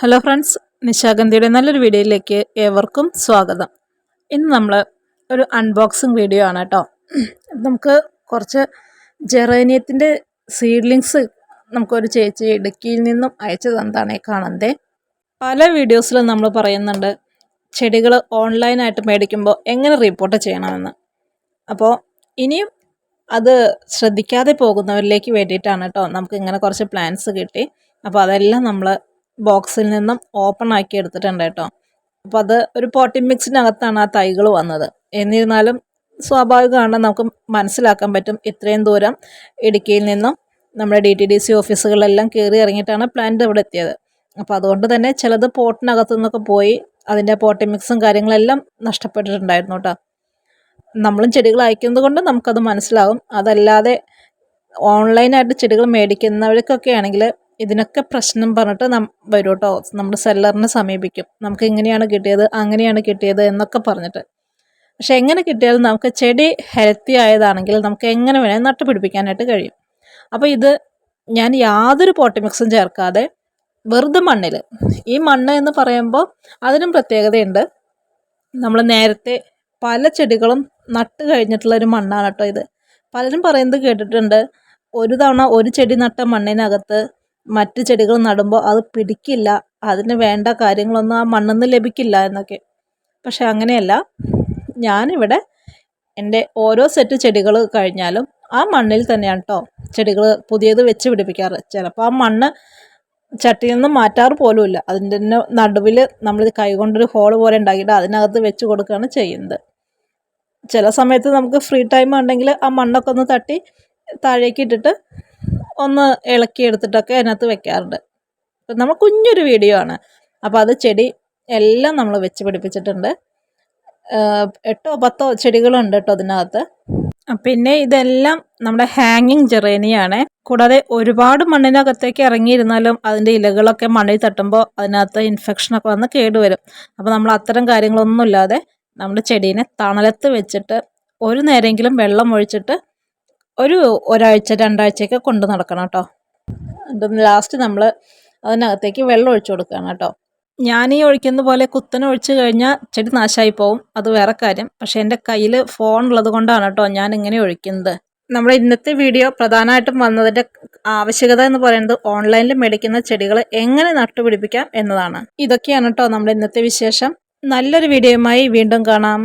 Hello friends നിശാഗന്ധിയുടെ നല്ലൊരു വീഡിയോയിലേക്ക് ഏവർക്കും സ്വാഗതം. ഇന്ന് നമ്മൾ ഒരു അൺബോക്സിങ് വീഡിയോ ആണ് കേട്ടോ. നമുക്ക് കുറച്ച് ജെറേനിയത്തിന്റെ സീഡ്ലിങ്സ് നമുക്കൊരു ചേച്ചി ഇടുക്കിയിൽ നിന്നും അയച്ചു തന്നതാണ് ഈ കാണുന്നത് പല വീഡിയോസിലും നമ്മൾ പറയുന്നുണ്ട് ചെടികൾ ഓൺലൈനായിട്ട് മേടിക്കുമ്പോൾ എങ്ങനെ റിപ്പോർട്ട് ചെയ്യണമെന്ന്. അപ്പോൾ ഇനിയും അത് ശ്രദ്ധിക്കാതെ പോകുന്നവരിലേക്ക് വേണ്ടിയിട്ടാണ് കേട്ടോ. നമുക്ക് ഇങ്ങനെ കുറച്ച് പ്ലാൻസ് കിട്ടി. അപ്പോൾ അതെല്ലാം നമ്മൾ ബോക്സിൽ നിന്നും ഓപ്പൺ ആക്കി എടുത്തിട്ടുണ്ട് കേട്ടോ. അപ്പോൾ അത് ഒരു പോട്ടി മിക്സിനകത്താണ് ആ തൈകൾ വന്നത്. എന്നിരുന്നാലും സ്വാഭാവികമാണ് നമുക്ക് മനസ്സിലാക്കാൻ പറ്റും ഇത്രയും ദൂരം ഇടുക്കിയിൽ നിന്നും നമ്മുടെ ഡി ടി ഡി സി ഓഫീസുകളെല്ലാം കയറി ഇറങ്ങിയിട്ടാണ് പ്ലാന്റ് ഇവിടെ എത്തിയത്. അപ്പോൾ അതുകൊണ്ട് തന്നെ ചിലത് പോട്ടിനകത്തു നിന്നൊക്കെ പോയി അതിന്റെ പോട്ടി മിക്സും കാര്യങ്ങളെല്ലാം നഷ്ടപ്പെട്ടിട്ടുണ്ടായിരുന്നു കേട്ടോ. നമ്മളും ചെടികൾ അയക്കുന്നത് കൊണ്ട് നമുക്കത് മനസ്സിലാകും. അതല്ലാതെ ഓൺലൈനായിട്ട് ചെടികൾ മേടിക്കുന്നവർക്കൊക്കെ ആണെങ്കിൽ ഇതിനൊക്കെ പ്രശ്നം പറഞ്ഞിട്ട് നം വരും കേട്ടോ നമ്മൾ സെല്ലറിനെ സമീപിക്കും. നമുക്ക് ഇങ്ങനെയാണ് കിട്ടിയത് അങ്ങനെയാണ് കിട്ടിയത് എന്നൊക്കെ പറഞ്ഞിട്ട്. പക്ഷെ എങ്ങനെ കിട്ടിയാലും നമുക്ക് ചെടി ഹെൽത്തി ആയതാണെങ്കിൽ നമുക്ക് എങ്ങനെ വേണേൽ നട്ടുപിടിപ്പിക്കാനായിട്ട് കഴിയും. അപ്പോൾ ഇത് ഞാൻ യാതൊരു പോട്ടി മിക്സും ചേർക്കാതെ വെറുതെ മണ്ണിൽ ഈ മണ്ണ് എന്ന് പറയുമ്പോൾ അതിനും പ്രത്യേകതയുണ്ട്. നമ്മൾ നേരത്തെ പല ചെടികളും നട്ട് കഴിഞ്ഞിട്ടുള്ള ഒരു മണ്ണാണ് കേട്ടോ ഇത്. പലരും പറയുന്നത് കേട്ടിട്ടുണ്ട് ഒരു തവണ ഒരു ചെടി നട്ട മണ്ണിനകത്ത് മറ്റ് ചെടികൾ നടുമ്പോൾ അത് പിടിക്കില്ല. അതിന് വേണ്ട കാര്യങ്ങളൊന്നും ആ മണ്ണിൽ നിന്ന് ലഭിക്കില്ല എന്നൊക്കെ. പക്ഷെ അങ്ങനെയല്ല. ഞാനിവിടെ എന്റെ ഓരോ സെറ്റ് ചെടികൾ കഴിഞ്ഞാലും ആ മണ്ണിൽ തന്നെയാണ് കേട്ടോ ചെടികൾ പുതിയത് വെച്ച് പിടിപ്പിക്കാറ്. ചിലപ്പോൾ ആ മണ്ണ് ചട്ടിയിൽ നിന്ന് മാറ്റാറ് പോലുമില്ല. അതിന്റെ തന്നെ നടുവിൽ നമ്മൾ കൈകൊണ്ടൊരു ഹോൾ പോലെ ഉണ്ടാക്കിയിട്ട് അതിനകത്ത് വെച്ച് കൊടുക്കുകയാണ് ചെയ്യുന്നത്. ചില സമയത്ത് നമുക്ക് ഫ്രീ ടൈം ഉണ്ടെങ്കിൽ ആ മണ്ണൊക്കെ ഒന്ന് തട്ടി താഴേക്ക് ഇട്ടിട്ട് ഒന്ന് ഇളക്കി എടുത്തിട്ടൊക്കെ അതിനകത്ത് വെക്കാറുണ്ട്. അപ്പം നമ്മൾ കുഞ്ഞൊരു വീഡിയോ ആണ്. അപ്പോൾ അത് ചെടി എല്ലാം നമ്മൾ വെച്ച് പിടിപ്പിച്ചിട്ടുണ്ട്. എട്ടോ പത്തോ ചെടികളുണ്ട് കേട്ടോ അതിനകത്ത്. പിന്നെ ഇതെല്ലാം നമ്മുടെ ഹാങ്ങിങ് ജെറേനിയാണ്. കൂടാതെ ഒരുപാട് മണ്ണിനകത്തേക്ക് ഇറങ്ങിയിരുന്നാലും അതിന്റെ ഇലകളൊക്കെ മണ്ണിൽ തട്ടുമ്പോൾ അതിനകത്ത് ഇൻഫെക്ഷനൊക്കെ വന്ന് കേടുവരും. അപ്പോൾ നമ്മൾ അത്തരം കാര്യങ്ങളൊന്നുമില്ലാതെ നമ്മുടെ ചെടീനെ തണലത്ത് വെച്ചിട്ട് ഒരു നേരമെങ്കിലും വെള്ളം ഒഴിച്ചിട്ട് ഒരു ഒരാഴ്ച രണ്ടാഴ്ചയൊക്കെ കൊണ്ട് നടക്കണം കേട്ടോ. എന്നിട്ട് ലാസ്റ്റ് നമ്മൾ അതിനകത്തേക്ക് വെള്ളം ഒഴിച്ചു കൊടുക്കുകയാണ് കേട്ടോ. ഞാൻ ഈ ഒഴിക്കുന്ന പോലെ കുത്തനെ ഒഴിച്ച് കഴിഞ്ഞാൽ ചെടി നാശമായി പോവും. അത് വേറെ കാര്യം. പക്ഷേ എന്റെ കയ്യിൽ ഫോൺ ഉള്ളത് കൊണ്ടാണ് കേട്ടോ ഞാൻ ഇങ്ങനെ ഒഴിക്കുന്നത്. നമ്മുടെ ഇന്നത്തെ വീഡിയോ പ്രധാനമായിട്ടും വന്നതിന്റെ ആവശ്യകത എന്ന് പറയുന്നത് ഓൺലൈനിൽ മേടിക്കുന്ന ചെടികൾ എങ്ങനെ നട്ടുപിടിപ്പിക്കാം എന്നതാണ്. ഇതൊക്കെയാണ് കേട്ടോ നമ്മുടെ ഇന്നത്തെ വിശേഷം. നല്ലൊരു വീഡിയോയുമായി വീണ്ടും കാണാം.